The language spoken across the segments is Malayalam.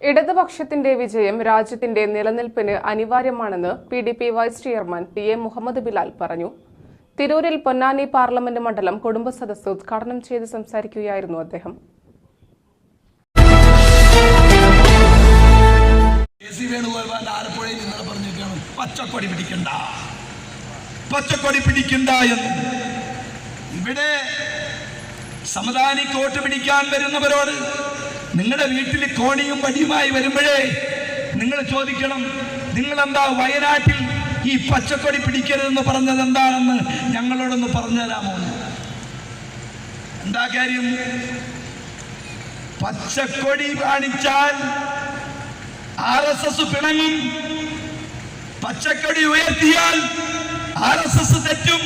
ഇടതുപക്ഷത്തിന്റെ വിജയം രാജ്യത്തിന്റെ നിലനിൽപ്പിന് അനിവാര്യമാണെന്ന് P D P vice chairman P A Muhammad Bilal പറഞ്ഞു. തിരൂരിൽ പൊന്നാനി പാർലമെന്റ് മണ്ഡലം കുടുംബ സദസ്സ് ഉദ്ഘാടനം ചെയ്ത് സംസാരിക്കുകയായിരുന്നു അദ്ദേഹം. പച്ചക്കൊടി പിടിക്കണ്ട ഇവിടെ പിടിക്കാൻ വരുന്നവരോട് നിങ്ങളുടെ വീട്ടിൽ കോണിയും വടിയുമായി വരുമ്പോഴേ നിങ്ങൾ ചോദിക്കണം നിങ്ങളെന്താ വയനാട്ടിൽ ഈ പച്ചക്കൊടി പിടിക്കരുതെന്ന് പറഞ്ഞത് എന്താണെന്ന് ഞങ്ങളോടൊന്ന് പറഞ്ഞു തരാമോ? എന്താ കാര്യം? പച്ചക്കൊടി കാണിച്ചാൽ ആർ എസ് എസ് പിണങ്ങും പച്ചക്കൊടി ഉയർത്തിയാൽ ആർ എസ് എസ് തെറ്റും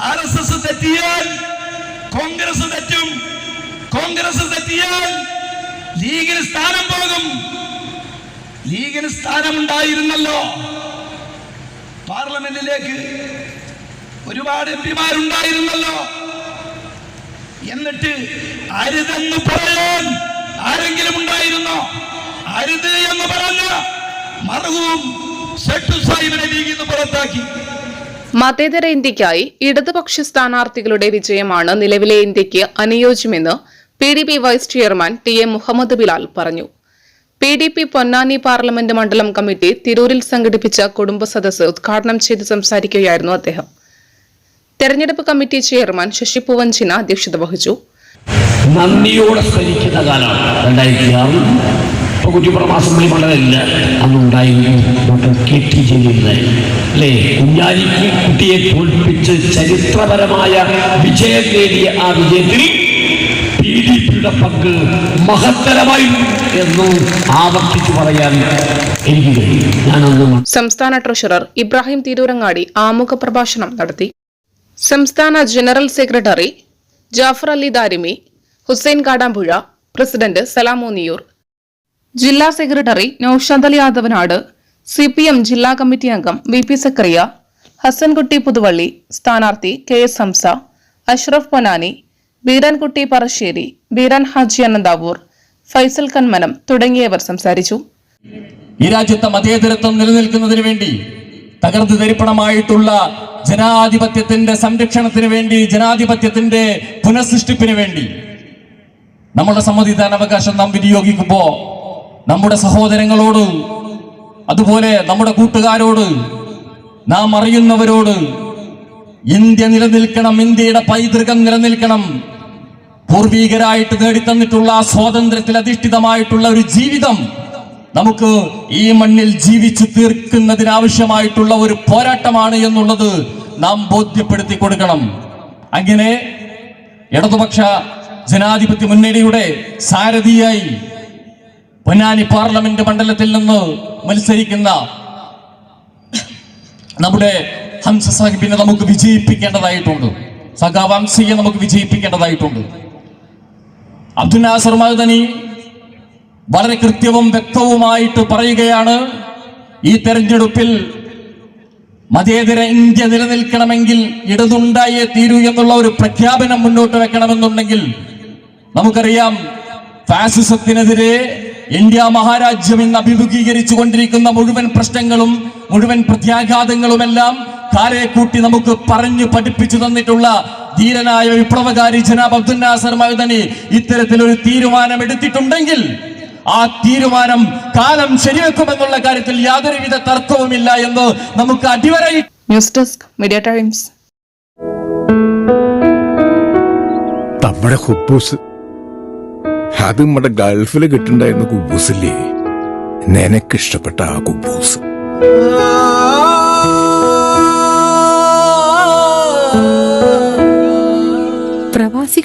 ആർ എസ് എസ് തെറ്റിയാൽ കോൺഗ്രസ് തെറ്റും കോൺഗ്രസ് തെറ്റിയാൽ ലീഗിന് സ്ഥാനം പോകും. ലീഗിന് സ്ഥാനമുണ്ടായിരുന്നല്ലോ. പാർലമെന്റിലേക്ക് ഒരുപാട് എം പിമാരുണ്ടായിരുന്നല്ലോ. എന്നിട്ട് അരുതെന്ന് പറയാൻ ആരെങ്കിലും ഉണ്ടായിരുന്നോ? അരുത് എന്ന് പറഞ്ഞ മറവും സാഹിബിനെ ലീഗിൽ നിന്ന് പുറത്താക്കി. മതേതര ഇന്ത്യയ്ക്കായി ഇടതുപക്ഷ സ്ഥാനാർത്ഥികളുടെ വിജയമാണ് നിലവിലെ ഇന്ത്യയ്ക്ക് അനുയോജ്യമെന്ന് P D P vice chairman T A Muhammad Bilal പറഞ്ഞു. P D P Ponnani parliament മണ്ഡലം കമ്മിറ്റി തിരൂരിൽ സംഘടിപ്പിച്ച കുടുംബ സദസ്സ് ഉദ്ഘാടനം ചെയ്ത് സംസാരിക്കുകയായിരുന്നു അദ്ദേഹം. തെരഞ്ഞെടുപ്പ് കമ്മിറ്റി ചെയർമാൻ ശശി പൂവഞ്ചിന അധ്യക്ഷത വഹിച്ചു. നന്ദിയോടെ സ്മരിക്കുന്ന കാലമാണ്. രണ്ടായിരത്തി അല്ലേ? കുഞ്ഞാലിക്ക് കുട്ടിയെ തോൽപ്പിച്ച് ചരിത്രപരമായ വിജയം നേടിയ ആ വിജയത്തിൽ ഡി പിയുടെ പങ്ക് മഹത്തരമായി എന്ന് ആവർത്തിച്ചു പറയാൻ എനിക്ക് സംസ്ഥാന ട്രഷറർ ഇബ്രാഹിം തിരൂരങ്ങാടി ആമുഖ പ്രഭാഷണം നടത്തി. സംസ്ഥാന general secretary Jafar Ali Darimi Hussain Kadampuzha president Salamoniyur ജില്ലാ secretary Naushad Ali Yadavanad C P M ജില്ലാ കമ്മിറ്റി അംഗം വി പി സക്കറിയ ഹസൻകുട്ടി പുതുവള്ളി സ്ഥാനാർത്ഥി കെ എസ് ഹംസ അഷ്റഫ് പൊനാനി ബീരാൻകുട്ടി പറശ്ശേരി ബീരാൻ ഹാജി അനന്താവൂർ ഫൈസൽ കൺമനം തുടങ്ങിയവർ സംസാരിച്ചു. ഈ രാജ്യത്തെ മതേതരത്വം നിലനിൽക്കുന്നതിന് വേണ്ടി തകർന്നു തരിപ്പണമായിട്ടുള്ള ജനാധിപത്യത്തിന്റെ സംരക്ഷണത്തിന് വേണ്ടി ജനാധിപത്യത്തിന്റെ പുനഃസൃഷ്ടിപ്പിന് വേണ്ടി നമ്മുടെ സമ്മതിദാനാവകാശം നാം വിനിയോഗിക്കുമ്പോൾ നമ്മുടെ സഹോദരങ്ങളോട് അതുപോലെ നമ്മുടെ കൂട്ടുകാരോട് നാം അറിയുന്നവരോട് ഇന്ത്യ നിലനിൽക്കണം ഇന്ത്യയുടെ പൈതൃകം നിലനിൽക്കണം പൂർവീകരായിട്ട് നേടിത്തന്നിട്ടുള്ള സ്വാതന്ത്ര്യത്തിൽ അധിഷ്ഠിതമായിട്ടുള്ള ഒരു ജീവിതം നമുക്ക് ഈ മണ്ണിൽ ജീവിച്ചു തീർക്കുന്നതിനാവശ്യമായിട്ടുള്ള ഒരു പോരാട്ടമാണ് എന്നുള്ളത് നാം ബോധ്യപ്പെടുത്തി കൊടുക്കണം. അങ്ങനെ ഇടതുപക്ഷ ജനാധിപത്യ മുന്നണിയുടെ സാരഥിയായി പൊന്നാനി പാർലമെന്റ് മണ്ഡലത്തിൽ നിന്ന് മത്സരിക്കുന്ന നമ്മുടെ ഹംസ സാഹിബിനെ നമുക്ക് വിജയിപ്പിക്കേണ്ടതായിട്ടുണ്ട്. സഖാവാംസിയെ നമുക്ക് വിജയിപ്പിക്കേണ്ടതായിട്ടുണ്ട്. അബ്ദുൽ മഹദനി വളരെ കൃത്യവും വ്യക്തവുമായിട്ട് പറയുകയാണ് ഈ തെരഞ്ഞെടുപ്പിൽ മതേതര ഇന്ത്യ നിലനിൽക്കണമെങ്കിൽ ഇടതുണ്ടായേ തീരൂ എന്നുള്ള ഒരു പ്രഖ്യാപനം മുന്നോട്ട് വെക്കണമെന്നുണ്ടെങ്കിൽ നമുക്കറിയാം ഫാസിസത്തിനെതിരെ ഇന്ത്യ മഹാരാജ്യം ഇന്ന് അഭിമുഖീകരിച്ചു കൊണ്ടിരിക്കുന്ന മുഴുവൻ പ്രശ്നങ്ങളും മുഴുവൻ പ്രത്യാഘാതങ്ങളുമെല്ലാം കാരെ കൂട്ടി നമുക്ക് പറഞ്ഞു പഠിപ്പിച്ചു തന്നിട്ടുള്ള ധീരനായ വിപ്ലവകാരി ജനാബ് അബ്ദുൽ നാസർ മഹദനി ഇത്തരത്തിലൊരു തീരുമാനം എടുത്തിട്ടുണ്ടെങ്കിൽ ആ തീരുമാനം കാലം ശരിവെക്കുമെന്നുള്ള കാര്യത്തിൽ യാതൊരുവിധ തർക്കവുമില്ല എന്ന് നമുക്ക് അടിവരയി ന്യൂസ് ഡെസ്ക് മീഡിയ ടൈംസ് നമ്മുടെ ഹുബൂസ്. അത് നമ്മുടെ ഗൾഫിൽ കിട്ടുണ്ടായിരുന്ന കുബൂസില്ലേ? നിനക്കിഷ്ടപ്പെട്ട ആ കുബൂസ്.